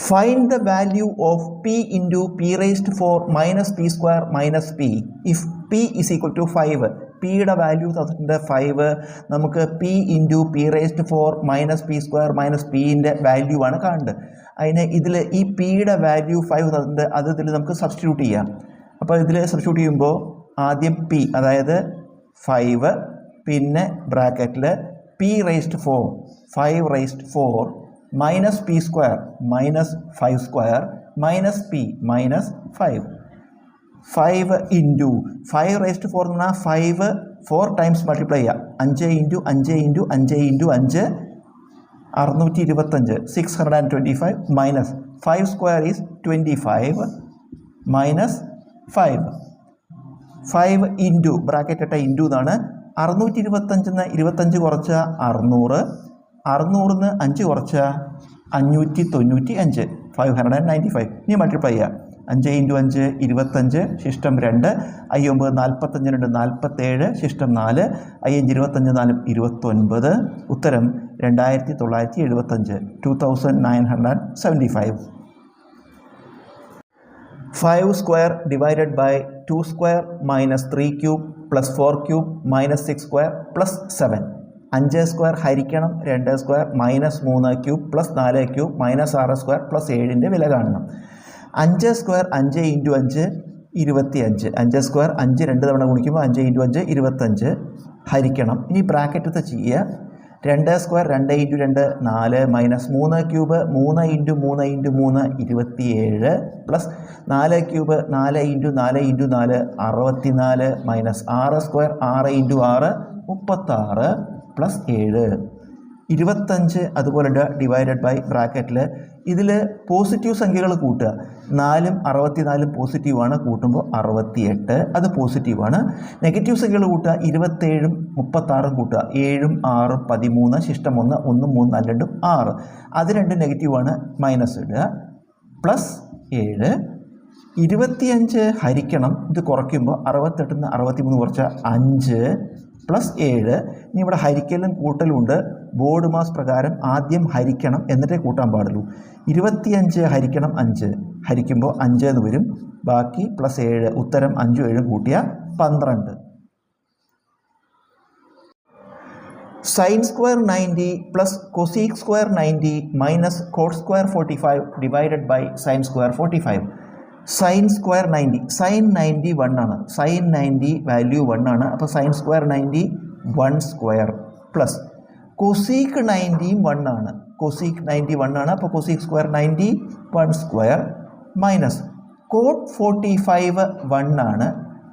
The value of p into p raised to 4 minus p square minus p. If p is equal to 5. പിയുടെ value തന്നിട്ടുണ്ട് five നമുക്ക് P into P raised four minus P square minus പിന്റെ value ആണ് കാണേണ്ടത് അതിന് ഇതിൽ ഈ പിയുടെ വാല്യൂ ഫൈവ് തന്നിട്ടുണ്ട്. അത് ഇതിൽ നമുക്ക് സബ്സ്റ്റിറ്റ്യൂട്ട് ചെയ്യാം. അപ്പോൾ ഇതിൽ സബ്സ്റ്റിറ്റ്യൂട്ട് ചെയ്യുമ്പോൾ ആദ്യം പി അതായത് ഫൈവ് പിന്നെ ബ്രാക്കറ്റിൽ P raised four five raised four minus P square minus five square minus P minus five. Five into five raised four എന്ന് പറഞ്ഞാൽ ഫൈവ് ഫോർ ടൈംസ് മൾട്ടിപ്ലൈ ചെയ്യുക. അഞ്ച് ഇന്റു അഞ്ച് ഇന്റു അഞ്ച് ഇന്റു അഞ്ച് അറുന്നൂറ്റി ഇരുപത്തഞ്ച്. Six hundred and twenty five minus five square is twenty five minus five five into bracket ഇട്ട ഇന്റു എന്നാണ് അറുന്നൂറ്റി ഇരുപത്തഞ്ചെന്ന് ഇരുപത്തഞ്ച് കുറച്ച അറുന്നൂറ്. അറുന്നൂറിന്ന് അഞ്ച് കുറച്ച അഞ്ഞൂറ്റി തൊണ്ണൂറ്റി അഞ്ച് five hundred and ninety five ഇനി മൾട്ടിപ്ലൈ ചെയ്യുക അഞ്ച് ഇന്റു അഞ്ച് ഇരുപത്തഞ്ച് ശിഷ്ടം രണ്ട്. ഐ ഒമ്പത് നാൽപ്പത്തഞ്ച് രണ്ട് നാൽപ്പത്തേഴ് ശിഷ്ടം നാല്. ഐ അഞ്ച് ഇരുപത്തഞ്ച് നാലും ഇരുപത്തൊൻപത്. ഉത്തരം രണ്ടായിരത്തി തൊള്ളായിരത്തി എഴുപത്തഞ്ച് two thousand nine hundred seventy five five square divided by two square minus three cube plus four cube minus six square plus seven അഞ്ച് സ്ക്വയർ ഹരിക്കണം രണ്ട് സ്ക്വയർ മൈനസ് മൂന്ന് ക്യൂബ് പ്ലസ് നാല് ക്യൂബ് മൈനസ് ആറ് സ്ക്വയർ പ്ലസ് ഏഴിന്റെ വില കാണണം. അഞ്ച് സ്ക്വയർ അഞ്ച് ഇന്റു അഞ്ച് ഇരുപത്തി അഞ്ച് അഞ്ച് സ്ക്വയർ അഞ്ച് രണ്ട് തവണ ഗുണിക്കുമ്പോൾ അഞ്ച് ഇന്റു അഞ്ച് ഇരുപത്തഞ്ച് ഹരിക്കണം. ഇനി ബ്രാക്കറ്റത്ത് ചെയ്യുക. രണ്ട് സ്ക്വയർ രണ്ട് ഇന്റു രണ്ട് നാല് മൈനസ് മൂന്ന് ക്യൂബ് മൂന്ന് ഇന്റു മൂന്ന് ഇന്റു മൂന്ന് ഇരുപത്തിയേഴ് പ്ലസ് നാല് ക്യൂബ് നാല് ഇന്റു നാല് ഇന്റു നാല് അറുപത്തിനാല് മൈനസ് ആറ് സ്ക്വയർ ആറ് ഇന്റു ആറ് മുപ്പത്താറ് പ്ലസ് ഏഴ്. ഇരുപത്തഞ്ച് അതുപോലെ ഡിവൈഡഡ് ബൈ ബ്രാക്കറ്റിൽ ഇതിൽ പോസിറ്റീവ് സംഖ്യകൾ കൂട്ടുക. നാലും അറുപത്തിനാലും പോസിറ്റീവാണ് കൂട്ടുമ്പോൾ അറുപത്തിയെട്ട്. അത് പോസിറ്റീവാണ് നെഗറ്റീവ് സംഖ്യകൾ കൂട്ടുക ഇരുപത്തേഴും മുപ്പത്താറും കൂട്ടുക. ഏഴും ആറും പതിമൂന്ന് ശിഷ്ടം ഒന്ന് ഒന്നും മൂന്ന് നാല് രണ്ടും ആറ്. അത് രണ്ടും നെഗറ്റീവാണ് മൈനസ് ഇടുക. പ്ലസ് ഏഴ്. ഇരുപത്തിയഞ്ച് ഹരിക്കണം ഇത് കുറയ്ക്കുമ്പോൾ അറുപത്തെട്ടിൽ നിന്ന് അറുപത്തിമൂന്ന് കുറച്ച അഞ്ച്. പ്ലസ് ഏഴ് ഇനി ഇവിടെ ഹരിക്കലും കൂട്ടലും ഉണ്ട്. ബോർഡ് മാസ് പ്രകാരം ആദ്യം ഹരിക്കണം എന്നിട്ടേ കൂട്ടാൻ പാടുള്ളൂ. ഇരുപത്തിയഞ്ച് ഹരിക്കണം അഞ്ച്. ഹരിക്കുമ്പോൾ അഞ്ച് എന്ന് വരും. ബാക്കി പ്ലസ് ഏഴ് ഉത്തരം അഞ്ചും ഏഴും കൂട്ടിയ പന്ത്രണ്ട്. Sine square ninety plus cosec square ninety minus cot square forty five divided by sine square forty five. Sine square ninety sine ninety one ആണ്. സൈൻ നയന്റി വാല്യൂ വൺ ആണ്. അപ്പോൾ sine square ninety one square plus cosec നയന്റിയും one ആണ്. Cosec ninety one ആണ്. അപ്പോൾ cosec square ninety one square minus cot forty five one ആണ്.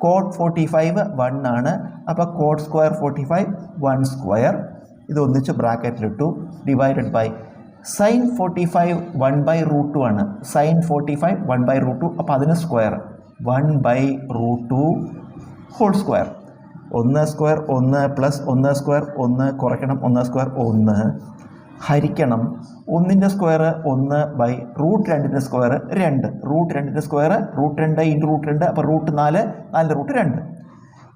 Cot forty five one ആണ്. അപ്പോൾ cot square forty five one square ഇത് ഒന്നിച്ച് ബ്രാക്കറ്റിലിട്ടു divided by sine forty five one by root two ആണ്. Sine forty five one by root two അപ്പോൾ അതിന് square one by root two whole square ഒന്ന് square ഒന്ന് plus ഒന്ന് square ഒന്ന് കുറയ്ക്കണം ഒന്ന് സ്ക്വയർ ഒന്ന് ഹരിക്കണം. ഒന്നിന്റെ സ്ക്വയർ ഒന്ന് ബൈ റൂട്ട് രണ്ടിന്റെ സ്ക്വയർ രണ്ട്. റൂട്ട് രണ്ടിന്റെ സ്ക്വയർ റൂട്ട് രണ്ട് ഇന്റു റൂട്ട് രണ്ട് അപ്പോൾ റൂട്ട് നാല് നാലിന്റെ റൂട്ട് രണ്ട്.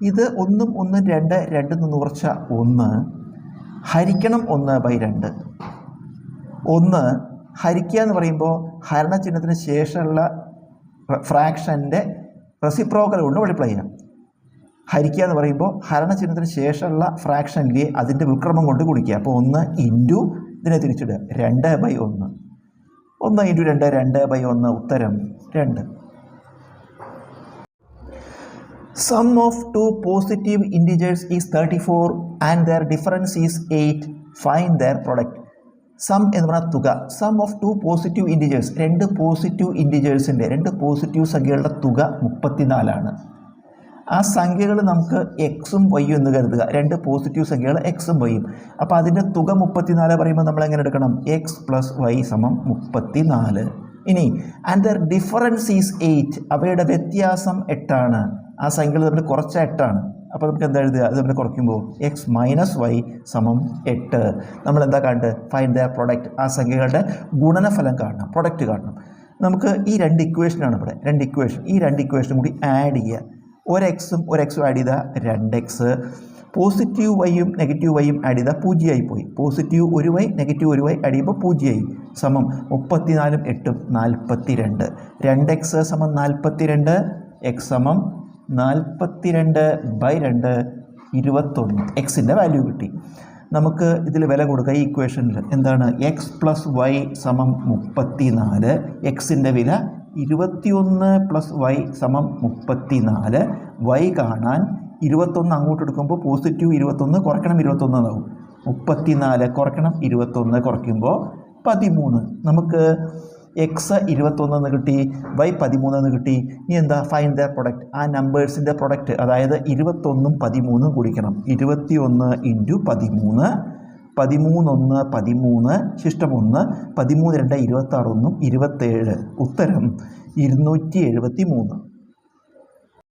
ഇത് ഒന്നും ഒന്നും രണ്ട് രണ്ടിൽ നിന്ന് കുറച്ച ഒന്ന്. ഹരിക്കണം ഒന്ന് ബൈ രണ്ട്. ഒന്ന് ഹരിക്കുക എന്ന് പറയുമ്പോൾ ഹരണചിഹ്നത്തിന് ശേഷമുള്ള ഫ്രാക്ഷന്റെ റെസിപ്രോക്കൽ കൊണ്ട് മൾട്ടിപ്ലൈ ചെയ്യാം. ഹരിക്കുക എന്ന് പറയുമ്പോൾ ഹരണചിഹ്നത്തിന് ശേഷമുള്ള ഫ്രാക്ഷനിലെ അതിന്റെ വിക്രമം കൊണ്ട് കുടിക്കുക അപ്പോൾ ഒന്ന് ഇന്റു ഇതിനെ തിരിച്ചിടുക. രണ്ട് ബൈ ഒന്ന്. ഒന്ന് ഇന്റു രണ്ട് രണ്ട് ബൈ ഒന്ന് ഉത്തരം രണ്ട്. Sum of two positive integers is thirty four and their difference is eight find their product sum എന്ന് പറഞ്ഞാൽ തുക. Sum of two positive integers രണ്ട് പോസിറ്റീവ് ഇന്റിജേഴ്സിന്റെ രണ്ട് പോസിറ്റീവ് സംഖ്യകളുടെ തുക മുപ്പത്തിനാലാണ്. ആ സംഖ്യകൾ നമുക്ക് എക്സും വൈയും എന്ന് കരുതുക. രണ്ട് പോസിറ്റീവ് സംഖ്യകൾ എക്സും വൈയും അപ്പോൾ അതിന്റെ തുക മുപ്പത്തിനാല് പറയുമ്പോൾ നമ്മൾ എങ്ങനെ എടുക്കണം? എക്സ് പ്ലസ് വൈ സമം മുപ്പത്തിനാല്. ഇനി and their difference is eight അവയുടെ വ്യത്യാസം എട്ടാണ്. ആ സംഖ്യകൾ തമ്മിൽ കുറച്ച് എട്ടാണ്. അപ്പോൾ നമുക്ക് എന്താ എഴുതുക? അത് നമ്മൾ കുറയ്ക്കുമ്പോൾ എക്സ് മൈനസ് വൈ സമം എട്ട്. നമ്മൾ എന്താ കാണേണ്ടത്? ഫൈൻഡ് ദ പ്രൊഡക്റ്റ് ആ സംഖ്യകളുടെ ഗുണനഫലം കാണണം. പ്രൊഡക്റ്റ് കാണണം. നമുക്ക് ഈ രണ്ട് ഇക്വേഷനാണ് ഇവിടെ. രണ്ട് ഇക്വേഷൻ ഈ രണ്ട് ഇക്വേഷനും കൂടി ആഡ് ചെയ്യുക. ഒരു എക്സും ഒരു എക്സും ആഡ് ചെയ്താൽ രണ്ട് എക്സ് പോസിറ്റീവ് വൈയും നെഗറ്റീവ് വൈയും ആഡ് ചെയ്താൽ പൂജ്യമായി പോയി. പോസിറ്റീവ് ഒരു വൈ നെഗറ്റീവ് ഒരു വൈ ആഡ് ചെയ്യുമ്പോൾ പൂജ്യമായി. സമം മുപ്പത്തിനാലും എട്ടും നാൽപ്പത്തി രണ്ട് രണ്ട് എക്സ് സമം നാൽപ്പത്തി രണ്ട് എക്സ് സമം നാൽപ്പത്തിരണ്ട് ബൈ രണ്ട് ഇരുപത്തൊന്ന്. എക്സിന്റെ വാല്യൂ കിട്ടി. നമുക്ക് ഇതിൽ വില കൊടുക്കുക ഈ ഇക്വേഷനിൽ എന്താണ്? എക്സ് പ്ലസ് വൈ സമം മുപ്പത്തി നാല് എക്സിന്റെ വില ഇരുപത്തിയൊന്ന് പ്ലസ് വൈ സമം മുപ്പത്തി നാല് വൈ കാണാൻ ഇരുപത്തൊന്ന് അങ്ങോട്ട് എടുക്കുമ്പോൾ പോസിറ്റീവ് ഇരുപത്തൊന്ന് കുറയ്ക്കണം ഇരുപത്തൊന്ന് എന്നാവും. മുപ്പത്തിനാല് കുറയ്ക്കണം ഇരുപത്തൊന്ന് കുറയ്ക്കുമ്പോൾ പതിമൂന്ന്. നമുക്ക് എക്സ് ഇരുപത്തൊന്നെന്ന് കിട്ടി വൈ പതിമൂന്നെന്ന് കിട്ടി. ഇനി എന്താ? ഫൈൻ ദ പ്രൊഡക്റ്റ് ആ നമ്പേഴ്സിന്റെ പ്രൊഡക്റ്റ് അതായത് ഇരുപത്തൊന്നും പതിമൂന്നും കുടിക്കണം ഇരുപത്തി ഒന്ന് ഇന്റു പതിമൂന്ന് പതിമൂന്നൊന്ന് പതിമൂന്ന് ശിഷ്ടം ഒന്ന് പതിമൂന്ന് രണ്ട് ഇരുപത്താറൊന്നും ഇരുപത്തേഴ്. ഉത്തരം ഇരുന്നൂറ്റി എഴുപത്തി മൂന്ന്